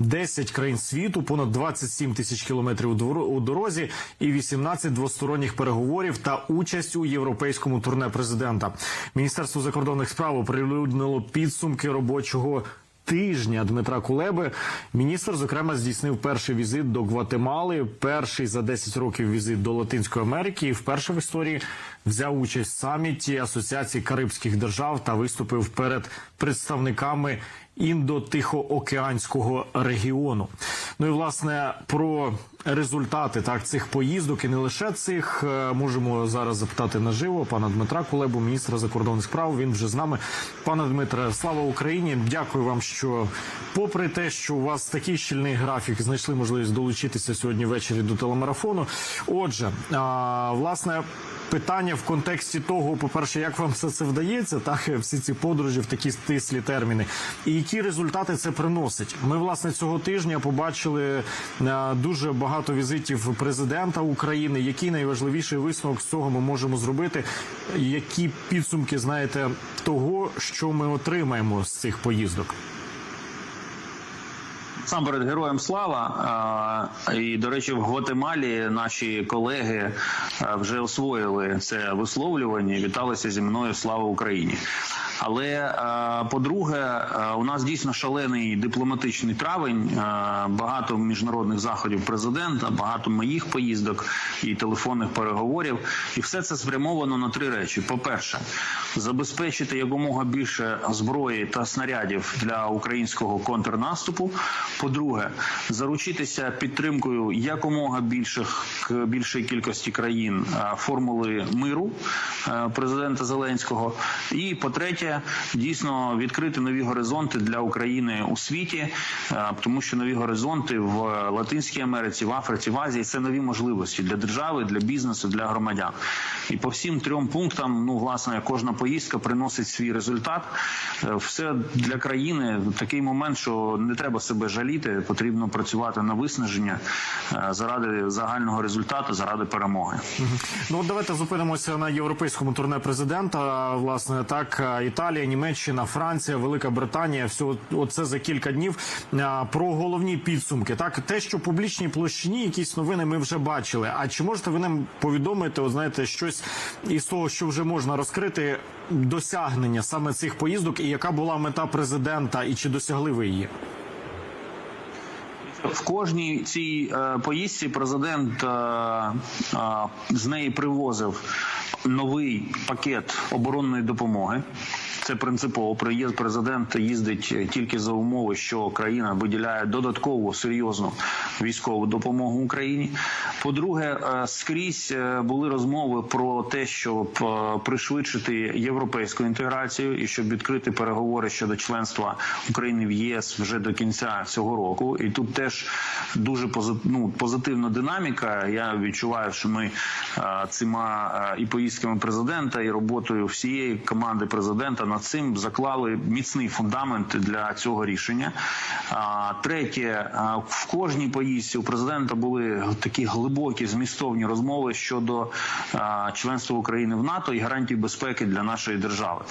10 країн світу, понад 27 тисяч кілометрів у доро- у дорозі і 18 двосторонніх переговорів та участь у європейському турне президента. Міністерство закордонних справ оприлюднило підсумки робочого. Тижня Дмитра Кулеби міністр зокрема здійснив перший візит до Гватемали, перший за 10 років візит до Латинської Америки. І вперше в історії взяв участь в саміті Асоціації Карибських держав та виступив перед представниками індо-тихоокеанського регіону. Ну і власне про результати так цих поїздок і не лише цих е, можемо зараз запитати наживо пана Дмитра Кулебу, міністра закордонних справ. Він вже з нами. Пане Дмитре, слава Україні! Дякую вам, що попри те, що у вас такий щільний графік, знайшли можливість долучитися сьогодні ввечері до телемарафону. Отже, а, власне. Питання в контексті того, по-перше, як вам все це вдається, так всі ці подорожі в такі стислі терміни, і які результати це приносить. Ми власне цього тижня побачили е, дуже багато візитів президента України. Який найважливіший висновок з цього ми можемо зробити? Які підсумки знаєте того, що ми отримаємо з цих поїздок? Сам перед героям слава. І до речі, в Гватемалі наші колеги вже освоїли це висловлювання. і Віталися зі мною Слава Україні. Але по-друге, у нас дійсно шалений дипломатичний травень. Багато міжнародних заходів президента, багато моїх поїздок і телефонних переговорів. І все це спрямовано на три речі: по-перше, забезпечити якомога більше зброї та снарядів для українського контрнаступу. По-друге, заручитися підтримкою якомога більших більшої кількості країн формули миру президента Зеленського. І по-третє, дійсно відкрити нові горизонти для України у світі, тому що нові горизонти в Латинській Америці, в Африці, в Азії це нові можливості для держави, для бізнесу, для громадян. І по всім трьом пунктам, ну власне, кожна поїздка приносить свій результат. Е, Все для країни такий момент, що не треба себе жаліти, потрібно працювати на виснаження е, заради загального результату, заради перемоги. Ну от давайте зупинимося на європейському турне президента. Власне, так Італія, Німеччина, Франція, Велика Британія. Все оце за кілька днів. Про головні підсумки. Так, те, що в публічній площині якісь новини ми вже бачили. А чи можете ви нам повідомити, от, знаєте, щось із того, що вже можна розкрити, досягнення саме цих поїздок, і яка була мета президента, і чи досягли ви її? В кожній цій е, поїздці президент е, е, з неї привозив новий пакет оборонної допомоги. Це принципово. Приїзд президент їздить тільки за умови, що країна виділяє додаткову серйозну військову допомогу Україні. По-друге, е, скрізь е, були розмови про те, щоб е, пришвидшити європейську інтеграцію і щоб відкрити переговори щодо членства України в ЄС вже до кінця цього року. І тут теж дуже ну, позитивна динаміка. Я відчуваю, що ми е, цими е, і поїздками президента, і роботою всієї команди президента над цим заклали міцний фундамент для цього рішення. Третє, в кожній поїздці у президента були такі глибокі змістовні розмови щодо членства України в НАТО і гарантій безпеки для нашої держави.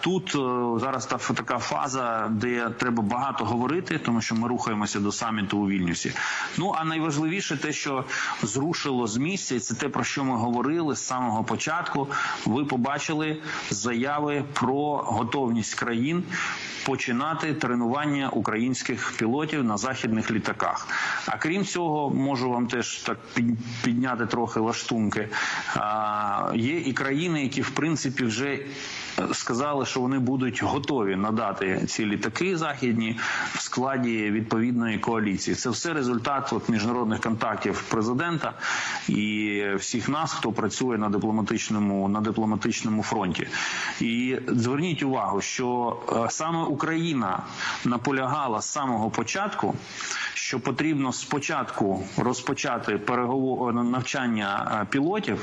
Тут е, зараз та така фаза, де треба багато говорити, тому що ми рухаємося до саміту у Вільнюсі. Ну а найважливіше те, що зрушило з місця, це те про що ми говорили з самого початку. Ви побачили заяви про готовність країн. Починати тренування українських пілотів на західних літаках. А крім цього, можу вам теж так підняти трохи лаштунки. Є і країни, які в принципі вже е, сказали, що вони будуть готові надати ці літаки західні складі відповідної коаліції. Це все результат от, міжнародних контактів президента і всіх нас, хто працює на дипломатичному на дипломатичному фронті. І зверніть увагу, що е, саме Україна наполягала з самого початку, що потрібно спочатку розпочати переговор навчання е, пілотів.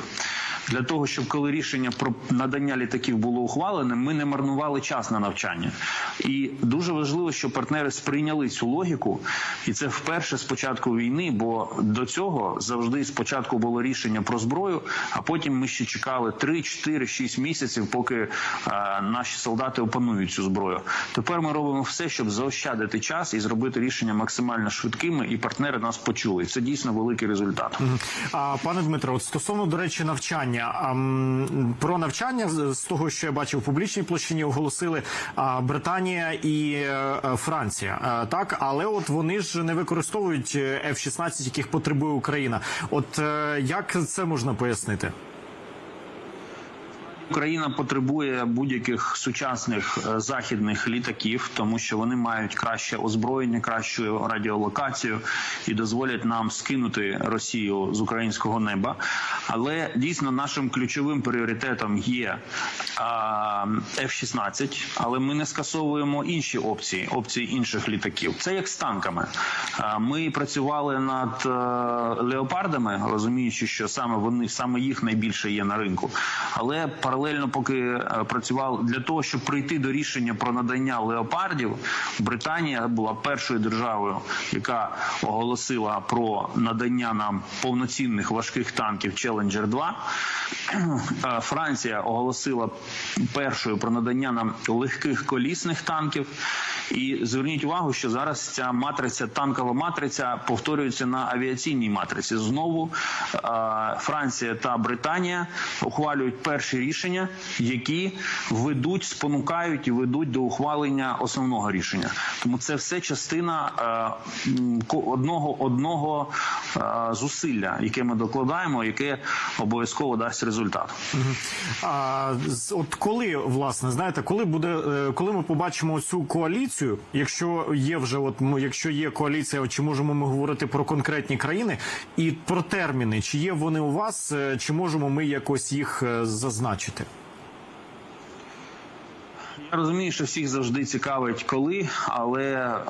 Для того щоб коли рішення про надання літаків було ухвалене, ми не марнували час на навчання. І дуже важливо, що партнери сприйняли цю логіку, і це вперше з початку війни. Бо до цього завжди спочатку було рішення про зброю, а потім ми ще чекали 3, 4, 6 місяців, поки е, наші солдати опанують цю зброю. Тепер ми робимо все, щоб заощадити час і зробити рішення максимально швидкими, і партнери нас почули. Це дійсно великий результат. А пане Дмитро, от стосовно до речі, навчання про навчання з того, що я бачив в публічній площині, оголосили Британія і е, Франція. Е, так, але от вони ж не використовують е, F-16, яких потребує Україна. От е, як це можна пояснити? Україна потребує будь-яких сучасних е, західних літаків, тому що вони мають краще озброєння, кращу радіолокацію і дозволять нам скинути Росію з українського неба. Але дійсно нашим ключовим пріоритетом є а, F-16, але ми не скасовуємо інші опції, опції інших літаків. Це як з танками. Ми працювали над е, леопардами, розуміючи, що саме вони саме їх найбільше є на ринку. Але паралельно, поки е, працював для того, щоб прийти до рішення про надання леопардів, Британія була першою державою, яка оголосила про надання нам повноцінних важких танків Challenger 2. Е, Франція оголосила першою про надання нам легких колісних танків. І зверніть увагу, що зараз ця матриця, танкова матриця, повторюється на авіаційній матриці. Знову е, Франція та Британія ухвалюють перші рішення, які ведуть, спонукають і ведуть до ухвалення основного рішення. Тому це все частина е, одного одного зусилля, яке ми докладаємо, яке обов'язково дасть результат. А от коли власне знаєте, коли буде, е, коли ми побачимо цю коаліцію, якщо є вже, от ну, якщо є коаліція, чи можемо ми говорити про конкретні країни і про терміни, чи є вони у вас, е, чи можемо ми якось їх е, зазначити? Розумію, що всіх завжди цікавить коли, але е,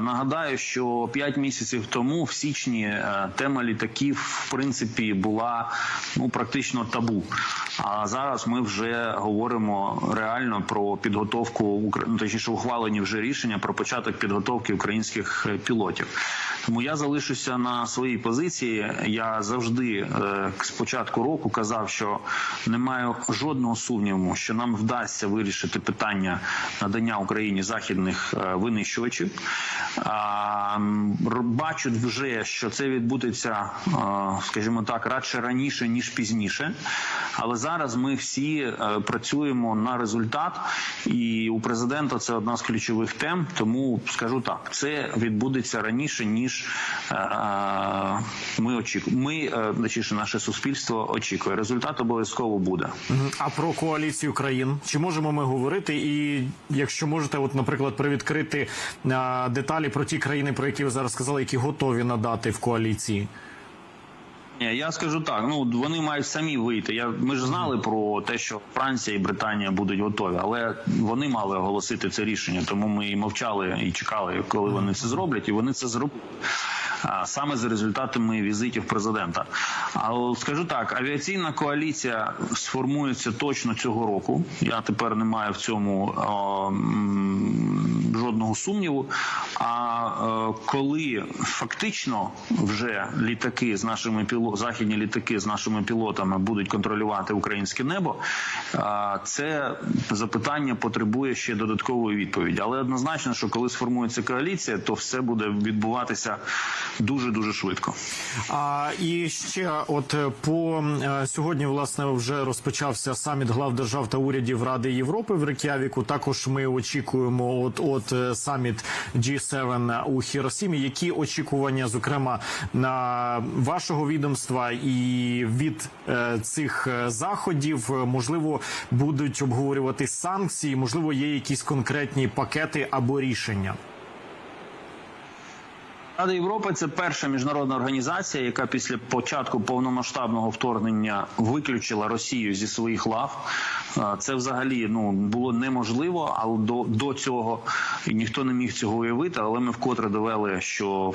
нагадаю, що 5 місяців тому, в січні, е, тема літаків в принципі була ну практично табу. А зараз ми вже говоримо реально про підготовку ну, точніше ухвалені вже рішення про початок підготовки українських е, пілотів. Тому я залишуся на своїй позиції. Я завжди е, з початку року казав, що не маю жодного сумніву, що нам вдасться вирішити питання надання Україні західних е, винищувачів. Бачу вже, що це відбудеться, е, скажімо так, радше раніше ніж пізніше. Але зараз ми всі е, працюємо на результат, і у президента це одна з ключових тем. Тому скажу так, це відбудеться раніше ніж ми очікуємо. Ми, точніше, наше суспільство очікує. Результат обов'язково буде. А про коаліцію країн чи можемо ми говорити? І якщо можете, от, наприклад, привідкрити деталі про ті країни, про які ви зараз сказали, які готові надати в коаліції. Ні, я скажу так. Ну вони мають самі вийти. Я ми ж знали про те, що Франція і Британія будуть готові, але вони мали оголосити це рішення. Тому ми і мовчали і чекали, коли вони це зроблять, і вони це зробили. Саме за результатами візитів президента. Але скажу так: авіаційна коаліція сформується точно цього року. Я тепер не маю в цьому о, жодного сумніву. А е, коли фактично вже літаки з нашими піло... західні літаки з нашими пілотами будуть контролювати українське небо, це запитання потребує ще додаткової відповіді. Але однозначно, що коли сформується коаліція, то все буде відбуватися дуже дуже швидко. А і ще, от е, по е, сьогодні, власне, вже розпочався саміт глав держав та урядів Ради Європи в Рек'явіку. Також ми очікуємо от от е, саміт G7 у Хіросімі. Які очікування, зокрема, на вашого відомства і від е, цих е, заходів е, можливо будуть обговорювати санкції? Можливо, є якісь конкретні пакети або рішення? Рада Європи це перша міжнародна організація, яка після початку повномасштабного вторгнення виключила Росію зі своїх лав. Це взагалі ну було неможливо, але до, до цього ніхто не міг цього уявити. Але ми вкотре довели, що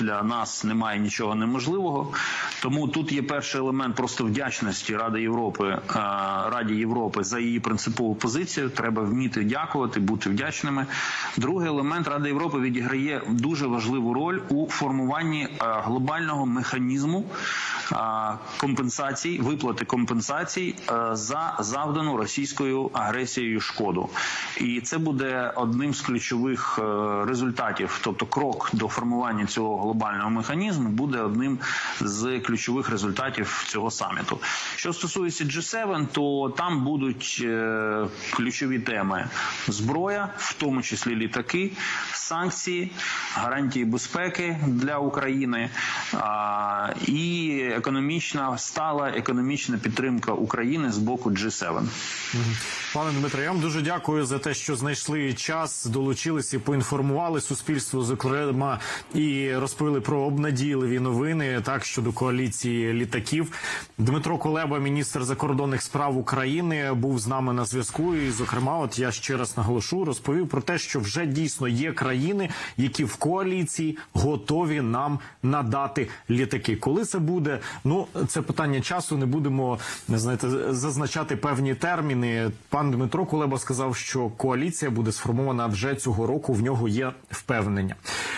для нас немає нічого неможливого. Тому тут є перший елемент просто вдячності Ради Європи Раді Європи за її принципову позицію. Треба вміти дякувати, бути вдячними. Другий елемент Рада Європи відіграє дуже важливу роль у формуванні е, глобального механізму е, компенсацій, виплати компенсацій е, за завдану російською агресією шкоду. І це буде одним з ключових результатів, тобто крок до формування цього глобального механізму буде одним з ключових результатів цього саміту. Що стосується G7, то там будуть ключові теми: зброя, в тому числі літаки, санкції, гарантії безпеки для України і економічна стала економічна підтримка України з боку G7. Пане Дмитро, я вам дуже дякую за те, що знайшли час, долучилися, і поінформували суспільство, зокрема, і розповіли про обнадійливі новини так щодо коаліції літаків. Дмитро Колеба, міністр закордонних справ України, був з нами на зв'язку. І, зокрема, от я ще раз наголошу, розповів про те, що вже дійсно є країни, які в коаліції готові нам надати літаки. Коли це буде? Ну це питання часу. Не будемо не знаєте, зазначати певні терміни. Пан Дмитро Кулеба сказав, що коаліція буде сформована вже цього року. В нього є впевнення.